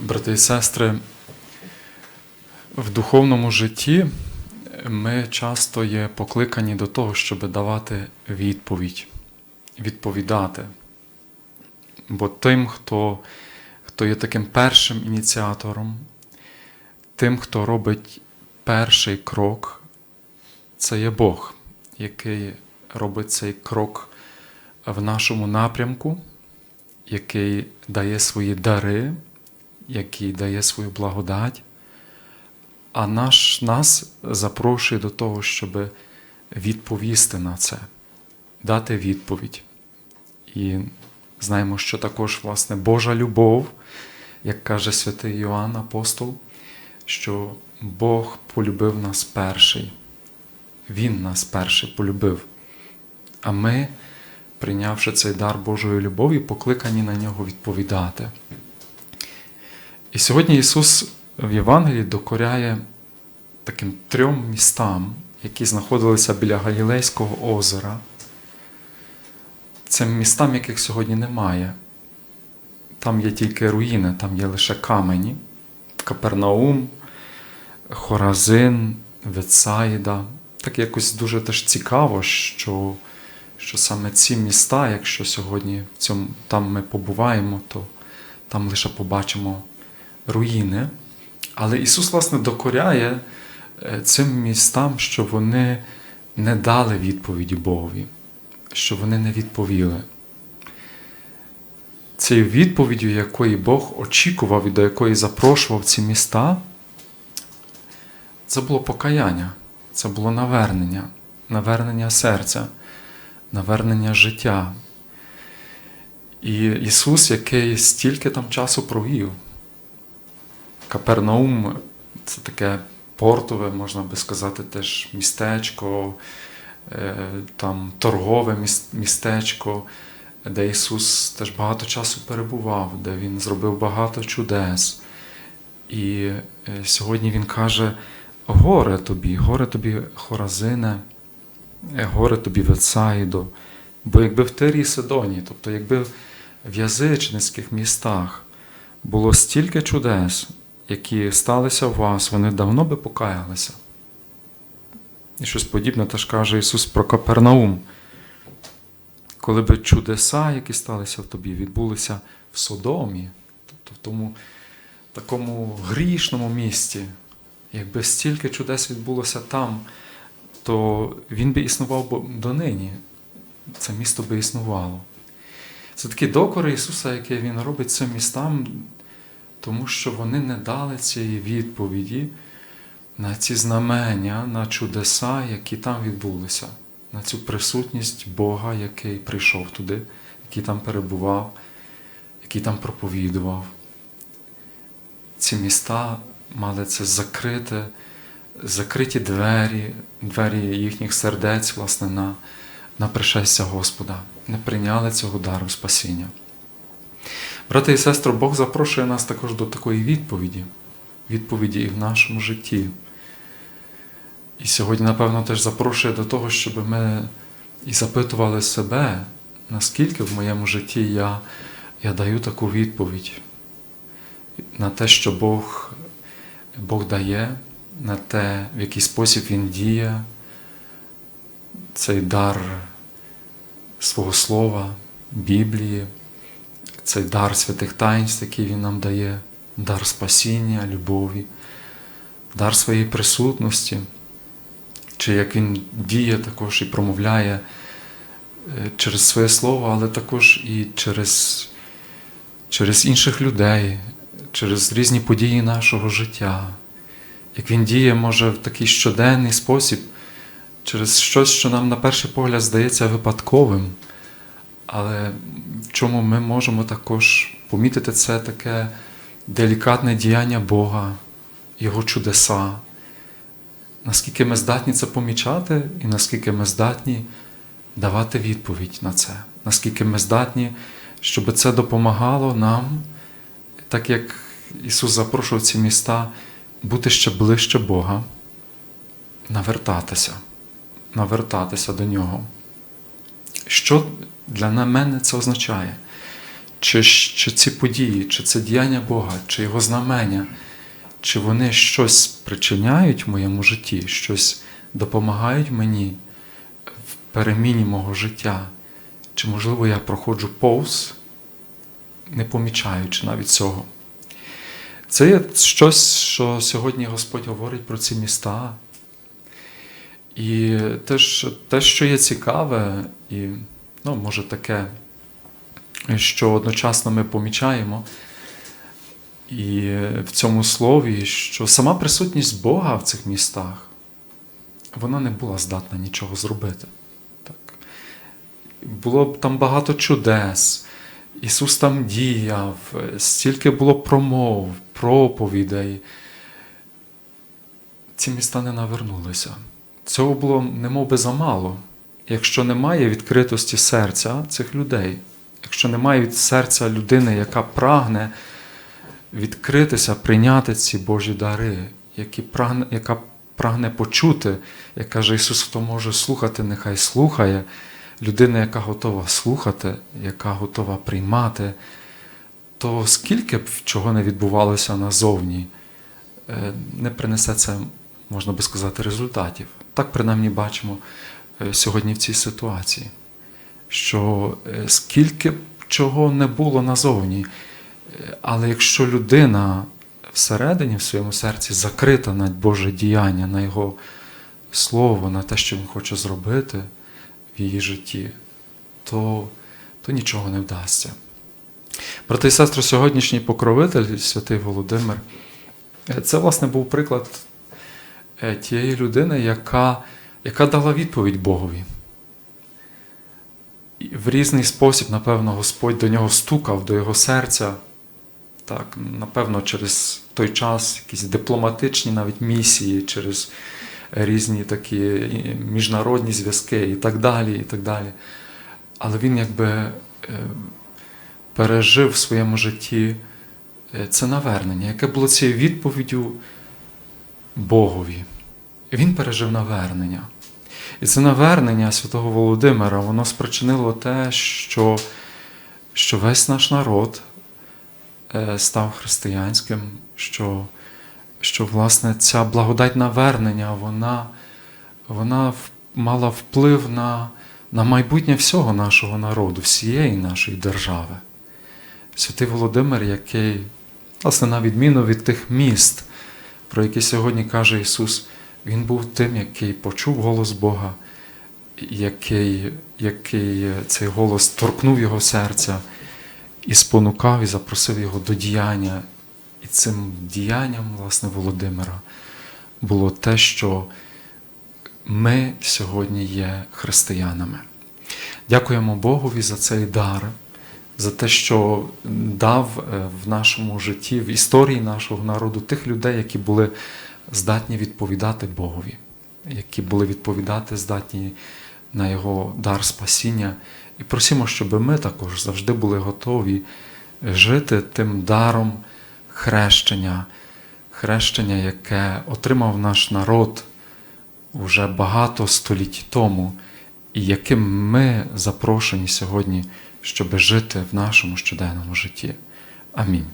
брати і сестри, в духовному житті ми часто є покликані до того, щоб давати відповідь, відповідати. Бо тим, хто, хто є таким першим ініціатором, тим, хто робить перший крок, це є Бог, який робить цей крок в нашому напрямку, який дає свої дари, який дає свою благодать, а наш, нас запрошує до того, щоб відповісти на це, дати відповідь. І знаємо, що також, власне, Божа любов, як каже святий Йоанн Апостол, що Бог полюбив нас перший. Він нас перший полюбив. А ми, прийнявши цей дар Божої любові, покликані на нього відповідати. І сьогодні Ісус в Євангелії докоряє таким трьом містам, які знаходилися біля Галілейського озера. Цим містам, яких сьогодні немає. Там є тільки руїни, там є лише камені, Капернаум, Хоразин, Вецаїда. Так якось дуже теж цікаво, що що саме ці міста, якщо сьогодні в цьому, там ми побуваємо, то там лише побачимо руїни. Але Ісус, власне, докоряє цим містам, що вони не дали відповіді Богові, що вони не відповіли. Цією відповіддю, якої Бог очікував і до якої запрошував ці міста, це було покаяння, це було навернення, навернення серця, навернення життя. І Ісус, який стільки там часу провів, Капернаум це таке портове, можна би сказати, теж містечко, там торгове містечко, де Ісус теж багато часу перебував, де Він зробив багато чудес. І сьогодні Він каже: горе тобі, горе тобі, Хоразине, горе тобі Вецаїдо. Бо якби в Тирі Сидоні, тобто якби в язичницьких містах було стільки чудес, які сталися у вас, вони давно би покаялися. І щось подібне теж каже Ісус про Капернаум. Коли би чудеса, які сталися в тобі, відбулися в Содомі, тобто в тому такому грішному місті, якби стільки чудес відбулося там, то він би існував донині. Це місто би існувало. Це такі докори Ісуса, які Він робить цим містам, тому що вони не дали цієї відповіді на ці знамення, на чудеса, які там відбулися, на цю присутність Бога, який прийшов туди, який там перебував, який там проповідував. Ці міста мали це закрите, закриті двері, двері їхніх сердець, власне, на, на пришестя Господа, не прийняли цього дару спасіння. Брати і сестри, Бог запрошує нас також до такої відповіді, відповіді і в нашому житті. І сьогодні, напевно, теж запрошує до того, щоб ми і запитували себе, наскільки в моєму житті я, я даю таку відповідь на те, що Бог, Бог дає, на те, в який спосіб Він діє, цей дар свого Слова, Біблії цей дар святих таїнств, який Він нам дає, дар спасіння, любові, дар своєї присутності, чи як Він діє також і промовляє через своє слово, але також і через, через інших людей, через різні події нашого життя. Як він діє, може, в такий щоденний спосіб, через щось, що нам на перший погляд здається випадковим. Але в чому ми можемо також помітити це таке делікатне діяння Бога, Його чудеса, наскільки ми здатні це помічати, і наскільки ми здатні давати відповідь на це, наскільки ми здатні, щоб це допомагало нам, так як Ісус запрошував ці міста, бути ще ближче Бога, навертатися, навертатися до Нього. Що для мене це означає? чи, чи ці події, чи це діяння Бога, чи Його знамення, чи вони щось причиняють в моєму житті, щось допомагають мені в переміні мого життя, чи, можливо, я проходжу повз, не помічаючи навіть цього. Це є щось, що сьогодні Господь говорить про ці міста. І те, що є цікаве, і ну, може таке, що одночасно ми помічаємо, і в цьому слові, що сама присутність Бога в цих містах, вона не була здатна нічого зробити. Так. Було б там багато чудес. Ісус там діяв, стільки було промов, проповідей. Ці міста не навернулися. Цього було немов би замало. Якщо немає відкритості серця цих людей, якщо немає від серця людини, яка прагне відкритися, прийняти ці Божі дари, які прагне, яка прагне почути, як каже Ісус, хто може слухати, нехай слухає. Людина, яка готова слухати, яка готова приймати, то скільки б чого не відбувалося назовні, е, не принесе це, можна би сказати, результатів. Так принаймні бачимо сьогодні в цій ситуації, що е, скільки б чого не було назовні, е, але якщо людина всередині, в своєму серці закрита на Боже діяння, на Його Слово, на те, що Він хоче зробити в її житті, то, то нічого не вдасться. Брати і сестри, сьогоднішній покровитель, святий Володимир, е, це, власне, був приклад е, тієї людини, яка, яка дала відповідь Богові. І в різний спосіб, напевно, Господь до нього стукав, до його серця. Так, напевно, через той час якісь дипломатичні навіть місії, через різні такі міжнародні зв'язки і так далі. і так далі. Але він якби е, пережив в своєму житті е, це навернення, яке було цією відповіддю Богові. Він пережив навернення. І це навернення святого Володимира, воно спричинило те, що, що весь наш народ е, став християнським, що, що власне ця благодать навернення, вона, вона мала вплив на, на майбутнє всього нашого народу, всієї нашої держави. Святий Володимир, який, власне, на відміну від тих міст, про які сьогодні каже Ісус, Він був тим, який почув голос Бога, який, який цей голос торкнув його серця і спонукав і запросив його до діяння. І цим діянням, власне, Володимира було те, що ми сьогодні є християнами. Дякуємо Богові за цей дар, за те, що дав е, в нашому житті, в історії нашого народу тих людей, які були здатні відповідати Богові, які були відповідати, здатні на Його дар спасіння. І просимо, щоб ми також завжди були готові жити тим даром хрещення, хрещення, яке отримав наш народ уже багато століть тому, і яким ми запрошені сьогодні, щоб жити в нашому щоденному житті. Амінь.